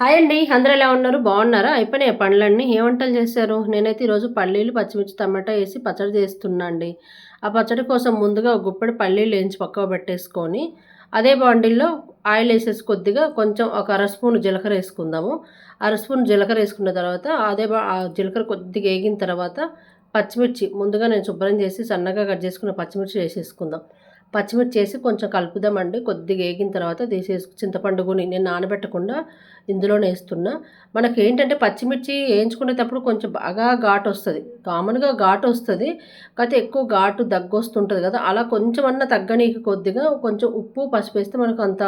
Hi అండి. అందరూ ఎలా ఉన్నారు? బాగున్నారా? అయిపోయినాయి పండ్లన్నీ. ఏ వంటలు చేశారు? నేనైతే ఈరోజు పల్లీలు పచ్చిమిర్చి టమాటా వేసి పచ్చడి చేస్తున్నా అండి. ఆ పచ్చడి కోసం ముందుగా ఒక గుప్పెడు పల్లీలు వేయించి పక్కకు పెట్టేసుకొని అదే బాండిల్లో ఆయిల్ వేసేసి కొద్దిగా కొంచెం ఒక అర స్పూన్ జీలకర్ర వేసుకుందాము. అర స్పూన్ జీలకర్ర వేసుకున్న తర్వాత అదే జీలకర్ర కొద్దిగా వేగిన తర్వాత పచ్చిమిర్చి ముందుగా నేను శుభ్రం చేసి సన్నగా కట్ చేసుకున్న పచ్చిమిర్చి వేసేసుకుందాం. పచ్చిమిర్చి వేసి కొంచెం కలుపుదామండి. కొద్దిగా వేగిన తర్వాత తీసేసి చింతపండుగుని నేను నానబెట్టకుండా ఇందులోనే వేస్తున్నా. మనకి ఏంటంటే పచ్చిమిర్చి వేయించుకునేటప్పుడు కొంచెం బాగా ఘాటు వస్తుంది కామన్గా ఘాటు వస్తుంది కాకపోతే ఎక్కువ ఘాటు దగ్గు వస్తుంటుంది కదా. అలా కొంచెం అన్న తగ్గనీకి కొద్దిగా కొంచెం ఉప్పు పసుపు వేస్తే మనకు అంత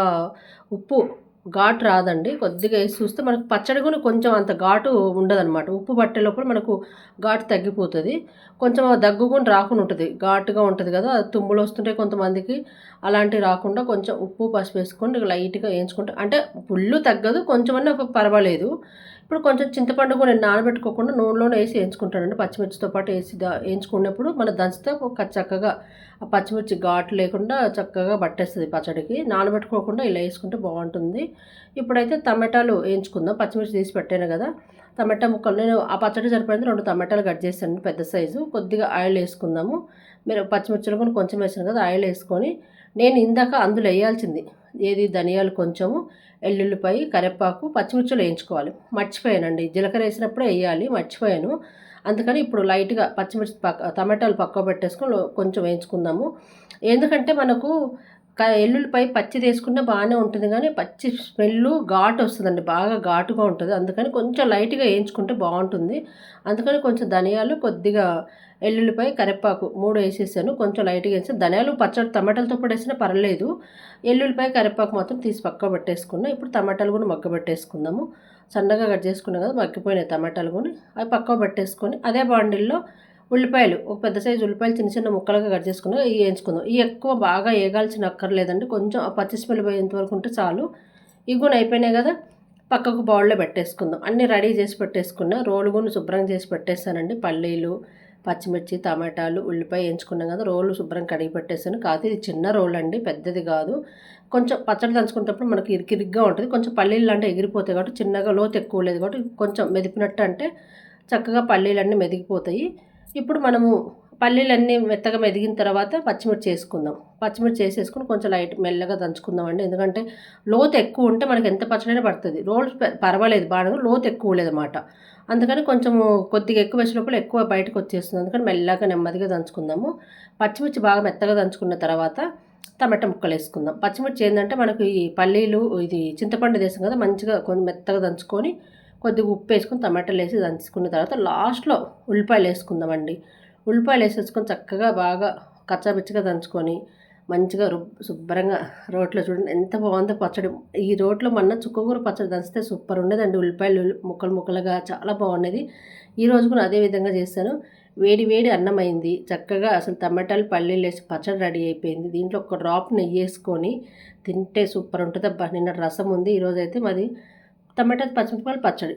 ఉప్పు ఘాటు రాదండి. కొద్దిగా వేసి చూస్తే మనకు పచ్చడి కూడా కొంచెం అంత ఘాటు ఉండదన్నమాట. ఉప్పు పట్టే లోపల మనకు ఘాటు తగ్గిపోతుంది. కొంచెం దగ్గు కూడా రాకుండా ఉంటుంది. ఘాటుగా ఉంటుంది కదా. తుమ్ములు వస్తుంటే కొంతమందికి. అలాంటివి రాకుండా కొంచెం ఉప్పు పసుపు వేసుకొని లైట్గా వేయించుకుంటే. అంటే పుల్లు తగ్గదు కొంచెమన్నా పర్వాలేదు. ఇప్పుడు కొంచెం చింతపండు కూడా నానబెట్టుకోకుండా నూనెలోనే వేసి వేయించుకుంటానండి. పచ్చిమిర్చితో పాటు వేసి వేయించుకున్నప్పుడు మన దంచితే ఒక చక్కగా ఆ పచ్చిమిర్చి ఘాటు లేకుండా చక్కగా పట్టేస్తుంది పచ్చడికి. నానబెట్టుకోకుండా ఇలా వేసుకుంటే బాగుంటుంది. ఇప్పుడైతే టమాటాలు వేయించుకుందాం. పచ్చిమిర్చి తీసి పెట్టాను కదా. టమాటా ముక్కలు నేను ఆ పచ్చడి సరిపోయింది. రెండు టమాటాలు కట్ చేశాను పెద్ద సైజు. కొద్దిగా ఆయిల్ వేసుకుందాము. మీరు పచ్చిమిర్చిలో కూడా కొంచెం వేసాను కదా ఆయిల్ వేసుకొని నేను ఇందాక అందులో వేయాల్సింది. ఏది? ధనియాలు కొంచెము ఎల్లుల్లిపాయ కరివేపాకు పచ్చిమిర్చిలు వేయించుకోవాలి. మర్చిపోయానండి. జీలకర్ర వేసినప్పుడే వేయాలి. మర్చిపోయాను. అందుకని ఇప్పుడు లైట్గా పచ్చిమిర్చి పక్క టమాటాలు పక్క పెట్టేసుకొని కొంచెం వేయించుకుందాము. ఎందుకంటే మనకు ఎల్లుల్లిపాయ పచ్చి తీసుకుంటే బాగానే ఉంటుంది కానీ పచ్చి స్మెల్ ఘాటు వస్తుందండి. బాగా ఘాటుగా ఉంటుంది. అందుకని కొంచెం లైట్గా వేయించుకుంటే బాగుంటుంది. అందుకని కొంచెం ధనియాలు కొద్దిగా ఎల్లుల్లిపాయ కరివేపాకు మూడు వేసేసాను. కొంచెం లైట్గా వేసాను ధనియాలు పచ్చడి టమాటాలతో పాటు వేసినా పర్లేదు ఎల్లుల్లిపాయ కరివేపాకు మాత్రం తీసి పక్క పెట్టేసుకున్నాం. ఇప్పుడు టమాటాలు కూడా మగ్గ పెట్టేసుకుందాము. సన్నగా కట్ చేసుకున్నాం కదా మగ్గిపోయినాయి టమాటాలు కూడా. అవి పక్క పెట్టేసుకొని అదే బాండిల్లో ఉల్లిపాయలు ఒక పెద్ద సైజు ఉల్లిపాయలు చిన్న చిన్న ముక్కలుగా కట్ చేసుకుని ఇవి వేయించుకుందాం. ఇవి ఎక్కువ బాగా వేగాల్సిన అక్కర్లేదండి. కొంచెం పచ్చి స్మెల్ పోయేంత వరకు ఉంటే చాలు. ఇవి కూడా అయిపోయినాయి కదా. పక్కకు బౌల్లో పెట్టేసుకుందాం. అన్నీ రెడీ చేసి పెట్టేసుకున్నా రోలు కూడా శుభ్రం చేసి పెట్టేస్తానండి. పల్లీలు పచ్చిమిర్చి టమాటాలు ఉల్లిపాయ వేయించుకున్నాం కదా. రోలు శుభ్రం కడిగి పెట్టేసాను కాదు ఇది చిన్న రోల్ అండి పెద్దది కాదు. కొంచెం పచ్చడి దంచుకునేటప్పుడు మనకి ఇరికిరిగ్గా ఉంటుంది. కొంచెం పల్లీలు అంటే ఎగిరిపోతాయి కాబట్టి చిన్నగా లోతు ఎక్కువ లేదు కాబట్టి కొంచెం మెదిపినట్టు అంటే చక్కగా పల్లీలన్నీ మెదిగిపోతాయి. ఇప్పుడు మనము పల్లీలన్నీ మెత్తగా మెదిగిన తర్వాత పచ్చిమిర్చి వేసుకుందాం. పచ్చిమిర్చి వేసేసుకుని కొంచెం లైట్ మెల్లగా దంచుకుందాం అండి ఎందుకంటే లోతు ఎక్కువ ఉంటే మనకి ఎంత పచ్చడైనా పడుతుంది. రోల్ పర్వాలేదు. బాగా లోతు ఎక్కువ లేదన్నమాట అందుకని కొంచెం కొద్దిగా ఎక్కువ వేసే లోపల ఎక్కువ బయటకు వచ్చేస్తుంది. అందుకని మెల్లగా నెమ్మదిగా దంచుకుందాము. పచ్చిమిర్చి బాగా మెత్తగా దంచుకున్న తర్వాత టమాటా ముక్కలు వేసుకుందాం. పచ్చిమిర్చి ఏంటంటే మనకు ఈ పల్లీలు ఇది చింతపండు వేసాం కదా మంచిగా కొంచెం మెత్తగా దంచుకొని కొద్దిగా ఉప్పు వేసుకొని టమాటాలు వేసి దంచుకున్న తర్వాత లాస్ట్లో ఉల్లిపాయలు వేసుకుందామండి. ఉల్లిపాయలు వేసేసుకొని చక్కగా బాగా కచ్చాపిచ్చగా దంచుకొని మంచిగా రు శుభ్రంగా రోట్లో చూడండి ఎంత బాగుందో పచ్చడి. ఈ రోట్లో మొన్న చుక్కకూర పచ్చడి దంచితే సూపర్ ఉండేదండి. ఉల్లిపాయలు ముక్కలు ముక్కలుగా చాలా బాగున్నది ఈ రోజు కూడా అదే విధంగా చేశాను. వేడి వేడి అన్నం అయింది చక్కగా అసలు టమాటాలు పల్లీలు వేసి పచ్చడి రెడీ అయిపోయింది. దీంట్లో ఒక డ్రాప్ నెయ్యి వేసుకొని తింటే సూపర్ ఉంటుంది అబ్బా నిన్న రసం ఉంది. ఈరోజు అయితే మాది టమాటా పచ్చిమిరపకాయలు పచ్చడి.